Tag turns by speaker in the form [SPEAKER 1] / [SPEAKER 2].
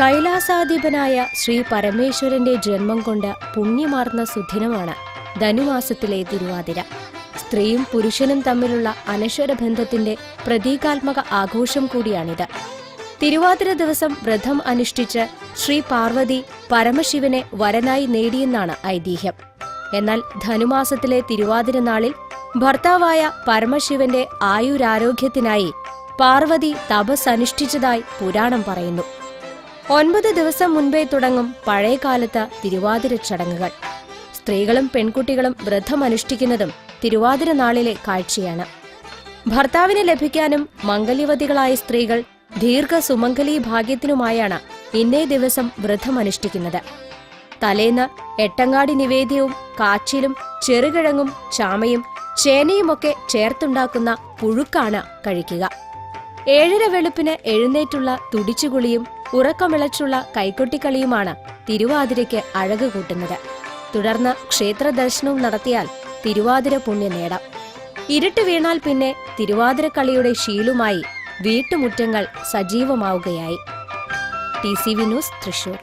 [SPEAKER 1] കൈലാസാധിപനായ ശ്രീ പരമേശ്വരന്റെ ജന്മം കൊണ്ട് പുണ്യമാർന്ന സുദിനമാണ് ധനുമാസത്തിലെ തിരുവാതിര. സ്ത്രീയും പുരുഷനും തമ്മിലുള്ള അനശ്വര ബന്ധത്തിന്റെ പ്രതീകാത്മക ആഘോഷം കൂടിയാണിത്. തിരുവാതിര ദിവസം വ്രതം അനുഷ്ഠിച്ച് ശ്രീ പാർവതി പരമശിവനെ വരനായി നേടിയെന്നാണ് ഐതിഹ്യം. എന്നാൽ ധനുമാസത്തിലെ തിരുവാതിര നാളിൽ ഭർത്താവായ പരമശിവന്റെ ആയുരാരോഗ്യത്തിനായി പാർവതി തപസ് അനുഷ്ഠിച്ചതായി പുരാണം പറയുന്നു. ഒൻപത് ദിവസം മുൻപേ തുടങ്ങും പഴയകാലത്ത് തിരുവാതിര ചടങ്ങുകൾ. സ്ത്രീകളും പെൺകുട്ടികളും വ്രതമനുഷ്ഠിക്കുന്നതും തിരുവാതിര നാളിലെ കാഴ്ചയാണ്. ഭർത്താവിനെ ലഭിക്കാനും മംഗല്യവതികളായ സ്ത്രീകൾ ദീർഘ സുമംഗലി ഭാഗ്യത്തിനുമായാണ് ഇന്നേ ദിവസം വ്രതമനുഷ്ഠിക്കുന്നത് തലേന്ന് എട്ടങ്ങാടി നിവേദ്യവും കാച്ചിലും ചെറുകിഴങ്ങും ചാമയും ചേനയുമൊക്കെ ചേർത്തുണ്ടാക്കുന്ന പുഴുക്കാണ് കഴിക്കുക. ഏഴര വെളുപ്പിന് എഴുന്നേറ്റുള്ള തുടിച്ചുകുളിയും ഉറക്കമിളച്ചുള്ള കൈക്കൊട്ടിക്കളിയുമാണ് തിരുവാതിരയ്ക്ക് അഴക് കൂട്ടുന്നത് തുടർന്ന് ക്ഷേത്ര ദർശനവും നടത്തിയാൽ തിരുവാതിര പുണ്യം നേടാം ഇരുട്ട് വീണാൽ പിന്നെ തിരുവാതിരക്കളിയുടെ ശീലുമായി വീട്ടുമുറ്റങ്ങൾ സജീവമാവുകയായി. T C V news Thrissur.